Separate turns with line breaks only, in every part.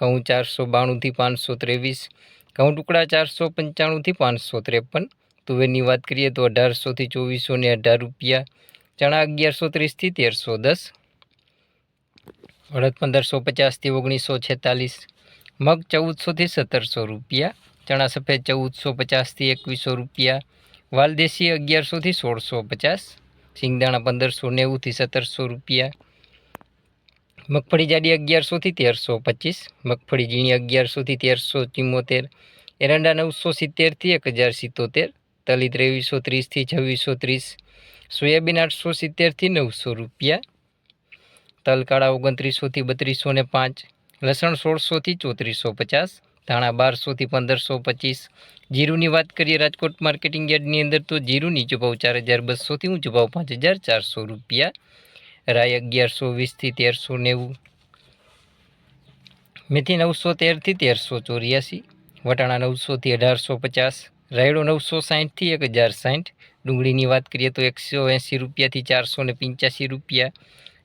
ઘઉં ચારસો બાણુંથી પાંચસો ત્રેવીસ, ઘઉં ટુકડા ચારસો પંચાણુંથી પાંચસો ત્રેપન, તુવેરની વાત કરીએ તો અઢારસોથી ચોવીસો ને અઢાર રૂપિયા, ચણા અગિયારસો ત્રીસથી તેરસો દસ, અડદ પંદરસો પચાસથી ઓગણીસો છેતાલીસ, મગ ચૌદસોથી સત્તરસો રૂપિયા, ચણા સફેદ ચૌદસો પચાસથી એકવીસો રૂપિયા, વાલદેશી અગિયારસોથી સોળસો પચાસ, સિંગદાણા પંદરસો નેવુંથી સત્તરસો રૂપિયા મગફળી જાડી અગિયારસોથી તેરસો પચીસ, મગફળી ઝીણી અગિયારસોથી તેરસો ચિમ્મોતેર, એરંડા નવસો સિત્તેરથી એક હજાર સિત્તોતેર તલી ત્રેવીસો ત્રીસથી છવ્વીસો ત્રીસ, સોયાબીન આઠસો સિત્તેરથી નવસો રૂપિયા, તલકાળા ઓગણત્રીસોથી બત્રીસો ને પાંચ, લસણ સોળસોથી ચોત્રીસો પચાસ, ધાણા બારસોથી પંદરસો પચીસ. જીરુની વાત કરીએ રાજકોટ માર્કેટિંગ યાર્ડની અંદર તો જીરુની નીચો ભાવ ચાર હજાર બસોથી ઊંચો ભાવ પાંચ હજાર ચારસો રૂપિયા. રાય અગિયારસો, વીસથી તેરસો નેવું. મેથી નવસો તેરથી તેરસો ચોર્યાસી, વટાણા નવસોથી અઢારસો પચાસ, રાયડો નવસો સાહીઠથી એક હજાર સાહીઠ, ડુંગળીની વાત કરીએ તો એકસો એંસી રૂપિયાથી ચારસો ને પંચ્યાસી રૂપિયા.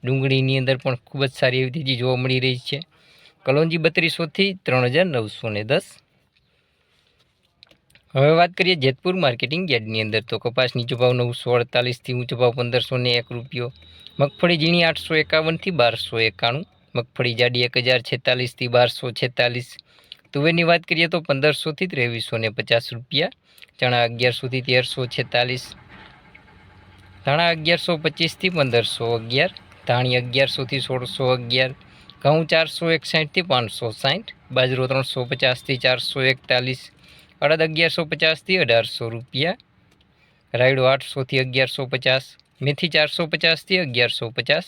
ડુંગળીની અંદર પણ ખૂબ જ સારી એવી તેજી જોવા મળી રહી છે. કલોંજી બત્રીસોથી ત્રણ હજાર નવસો ને દસ. હવે વાત કરીએ જેતપુર માર્કેટિંગ યાર્ડની અંદર. તો કપાસ નીચો ભાવ નવસો અડતાલીસથી ઊંચો ભાવ પંદરસો ને એક રૂપિયો. મગફળી ઝીણી આઠસો એકાવનથી બારસો એકાણું. મગફળી જાડી એક હજાર છેતાલીસથી બારસો છેતાલીસ. તુવેરની વાત કરીએ તો પંદરસોથી ત્રેવીસો ને પચાસ રૂપિયા. ચણા અગિયારસોથી તેરસો છેતાલીસ. ધાણા અગિયારસો પચીસથી પંદરસો અગિયાર. ધાણી અગિયારસોથી સોળસો અગિયાર. ઘઉં ચારસો એકસાઠથી પાંચસો સાઠ. બાજરો ત્રણસો પચાસથી ચારસો એકતાલીસ. અડદ અગિયારસો પચાસથી અઢારસો રૂપિયા. રાયડો આઠસોથી અગિયારસો પચાસ. મેથી ચારસો પચાસથી અગિયારસો પચાસ.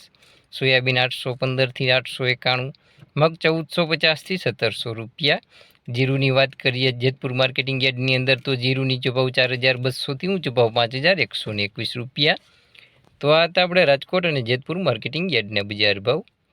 સોયાબીન આઠસો પંદરથી આઠસો એકાણું. મગ ચૌદસો પચાસથી સત્તરસો રૂપિયા. જીરુની વાત કરીએ જેતપુર માર્કેટિંગ યાર્ડની અંદર તો જીરું નીચો ચાર હજાર બસોથી ઊંચો ભાવ પાંચ હજાર એકસો એકવીસ રૂપિયા. તો આ હતા આપણે રાજકોટ અને જેતપુર માર્કેટિંગ યાર્ડના બજાર ભાવ.